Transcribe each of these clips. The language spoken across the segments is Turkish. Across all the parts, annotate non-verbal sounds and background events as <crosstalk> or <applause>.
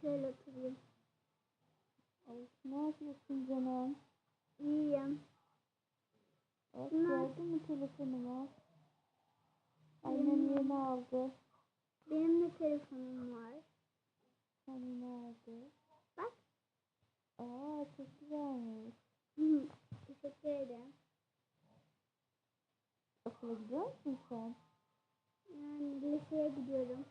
şöyle oturayım. Ay, ne yapıyorsun canım? İyiyim. Bak Ne? gördün mü telefonumu? Annem yeni aldı. Benim de telefonum var. Sen yeni aldı. Bak. Aa çok güzelmiş. Hı, Teşekkür ederim. Okula gidiyor musun sen? Yani liseye gidiyorum.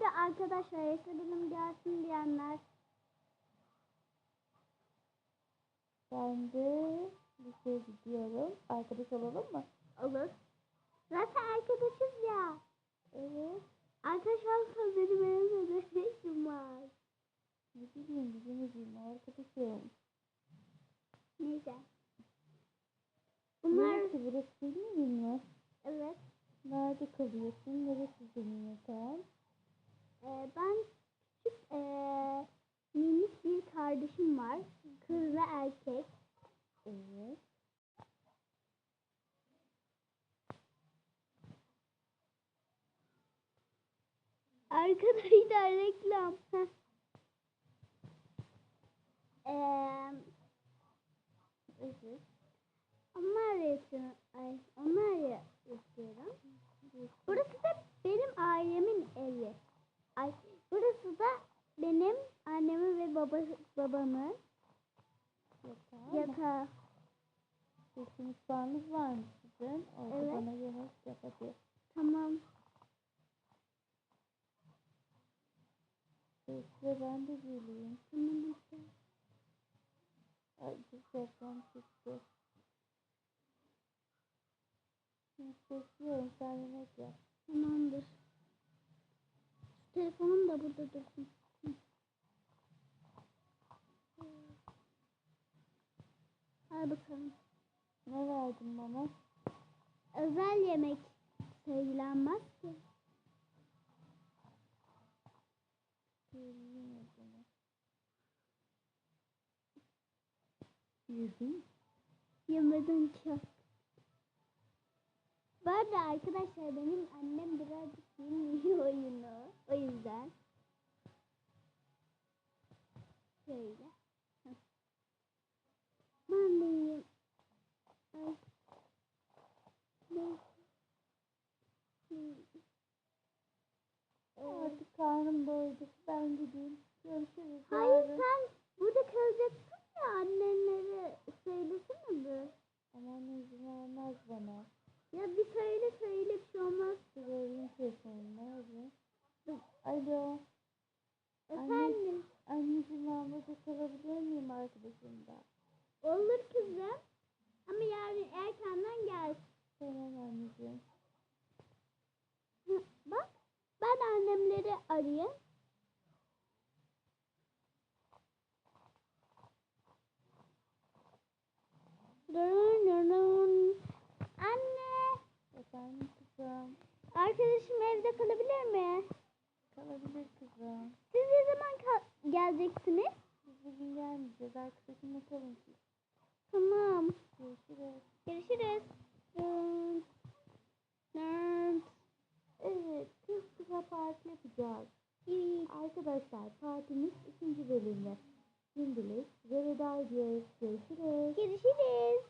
Arada arkadaşlar yaşadım gelsin diyenler Ben de liseye gidiyorum. Arkadaş olalım mı? olur. Zaten arkadaşız ya. Evet. Arkadaş olsa benim evimde ne işim var? Ne bileyim bizim bizim arkadaşım. Neyse. Bunlar Neresi burası senin mi? evet. Nerede kalıyorsun? Neresi senin yatağın? Ee, ben küçük ee, minik bir kardeşim var. Kız ve erkek. Evet. Arkadaşlar <laughs> reklam. Heh. Ee, Evet. onlar yaşıyor. Ay, onlar ya- yaşıyorum. Burası da benim ailemin evi. Ay, burası da benim annemin ve babası, babamın Yatağı yatağı. Mutfağınız var mı sizin? Orada Evet. bana yemek yap hadi. Tamam. Bekle ben de geleyim. Tamam işte. Ay güzelden çıktı. Bekliyorum sen yemek yap. Tamamdır. Şu telefonum da burada dursun. Al bakalım. Ne verdin bana? Özel yemek söylenmez ki. O zaman. Yedin. Yemedim ki. Bu arkadaşlar benim annem birazcık bilmiyor oyunu. O yüzden. Şöyle. Heh. Ben de yiyeyim. Ay. Ne? Hmm. Ee, Artık doydu. Ben gideyim. Görüşürüz. Hayır yarın. sen burada kalacaksın ya annenlere söylesene bir. Ama anne izin vermez bana. Ya bir söyle söyle bir şey olmaz. Arayayım telefonunu. Nerede? Alo. Efendim Anneciğim ben burada kalabilir miyim arkadaşımda? olur kızım. Ama yarın erkenden gel. Tamam anneciğim. Bak ben annemleri arayayım. Dırın dırın. Anne Efendim kızım. arkadaşım evde kalabilir mi? Kalabilir kızım. Siz ne zaman kal- geleceksiniz? Biz bugün gelmeyeceğiz. Arkadaşımla kalın siz. Tamam. Görüşürüz. Görüşürüz. Dın, dın. Evet. Kız kıza parti yapacağız. Evet. Arkadaşlar partimiz ikinci bölümde. Şimdilik size veda ediyoruz. Görüşürüz. Görüşürüz.